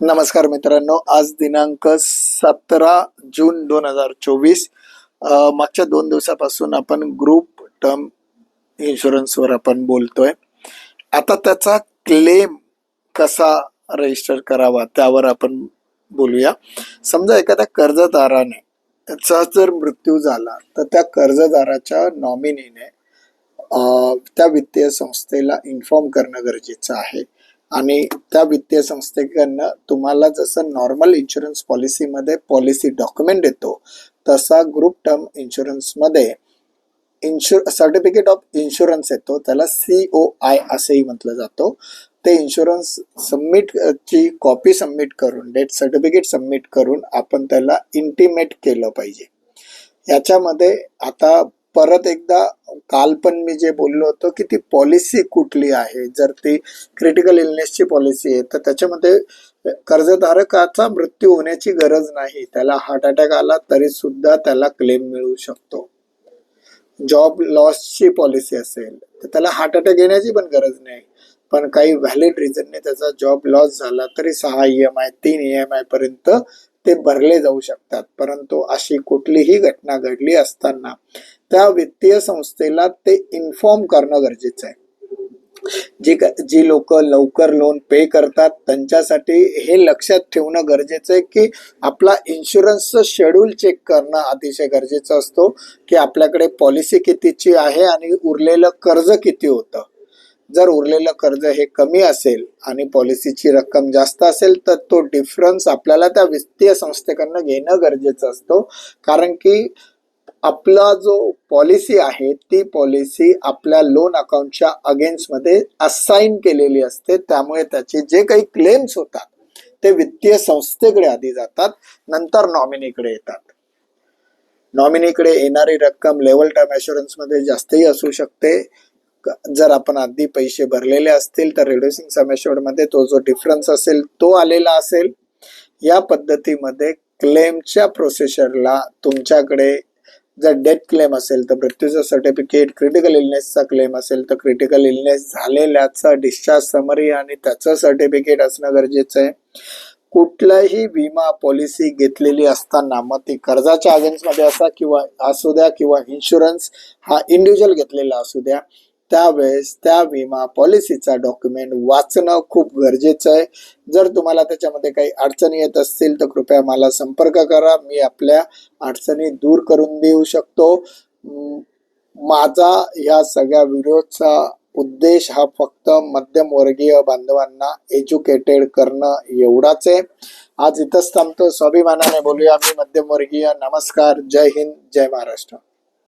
नमस्कार मित्रांनो आज दिनांक सतरा जून दोन हजार चोवीस. मागच्या दोन दिवसापासून आपण ग्रुप टर्म इन्शुरन्सवर आपण बोलतोय. आता त्याचा क्लेम कसा रजिस्टर करावा त्यावर आपण बोलूया. समजा एखाद्या कर्जदाराने चा जर मृत्यू झाला तर त्या कर्जदाराच्या नॉमिनीने त्या वित्तीय संस्थेला इन्फॉर्म करणं गरजेचं आहे. आणि त्या वित्तीय संस्थेकडनं तुम्हाला जसं नॉर्मल इन्शुरन्स पॉलिसीमध्ये पॉलिसी डॉक्युमेंट येतो तसा ग्रुप टर्म इन्शुरन्समध्ये इन्शुर सर्टिफिकेट ऑफ इन्शुरन्स येतो त्याला सी ओ आय असेही म्हटलं जातो. ते इन्शुरन्स सबमिटची कॉपी सबमिट करून डेट सर्टिफिकेट सबमिट करून आपण त्याला इंटिमेट केलं पाहिजे. याच्यामध्ये आता परत एकदा काल पण मी जे बोललो होतो की ती पॉलिसी कुठली आहे? जर ती क्रिटिकल इलनेसची पॉलिसी आहे तर त्याच्यामध्ये कर्जधारकाचा मृत्यू होण्याची गरज नाही. त्याला हार्ट अटॅक आला तरी सुद्धा त्याला क्लेम मिळू शकतो. जॉब लॉसची पॉलिसी असेल तर त्याला हार्ट अटॅक येण्याची पण गरज नाही. पण काही व्हॅलिड रिझनने त्याचा जॉब लॉस झाला तरी सहा ई एम आय तीन ई एम आय पर्यंत ते भरले जाऊ शकतात. परंतु अशी कुठलीही घटना घडली असताना त्या वित्तीय संस्थेला ते इन्फॉर्म करणं गरजेचं आहे. जी जी लोक लवकर लोन पे करतात त्यांच्यासाठी हे लक्षात ठेवणं गरजेचं आहे की आपला इन्शुरन्सचं शेड्यूल चेक करणं अतिशय गरजेचं असतो की आपल्याकडे पॉलिसी कितीची आहे आणि उरलेलं कर्ज किती होतं. जर उरलेलं कर्ज हे कमी असेल आणि पॉलिसीची रक्कम जास्त असेल तर तो डिफरन्स आपल्याला त्या वित्तीय संस्थेकडनं घेणं गरजेचं असतो. कारण की आपला जो पॉलिसी आहे ती पॉलिसी आपल्या लोन अकाउंटच्या अगेन्स्टमध्ये असाइन केलेली असते. त्यामुळे त्याचे जे काही क्लेम्स होतात ते वित्तीय संस्थेकडे आधी जातात नंतर नॉमिनीकडे येतात. नॉमिनीकडे येणारी रक्कम लेवल टर्म अशुरन्समध्ये जास्तही असू शकते. जर आपण आधी पैसे भरलेले असतील तर रिड्युसिंग समेश्योर्डमध्ये तो जो डिफरन्स असेल तो आलेला असेल. या पद्धतीमध्ये क्लेमच्या प्रोसेसरला तुमच्याकडे जर डेथ क्लेम असेल तर मृत्यूचं सर्टिफिकेट क्रिटिकल इलनेसचा क्लेम असेल तर क्रिटिकल इलनेस झालेल्याचा डिस्चार्ज समरी आणि त्याचं सर्टिफिकेट असणं गरजेचं आहे. कुठलाही विमा पॉलिसी घेतलेली असताना मग ती कर्जाच्या अगेन्स्टमध्ये असा किंवा असू द्या किंवा इन्शुरन्स हा इंडिव्हिज्युअल घेतलेला असू द्या त्यावेळेस त्या विमा पॉलिसीचा डॉक्युमेंट वाचणं खूप गरजेचं आहे. जर तुम्हाला त्याच्यामध्ये काही अडचणी येत असतील तर कृपया मला संपर्क करा. मी आपल्या अडचणी दूर करून देऊ शकतो. माझा ह्या सगळ्या व्हिडिओचा उद्देश हा फक्त मध्यमवर्गीय बांधवांना एज्युकेटेड करणं एवढाच आहे. आज इथंच थांबतो. स्वाभिमानाने बोलूया. मी मध्यमवर्गीय. नमस्कार. जय हिंद. जय महाराष्ट्र.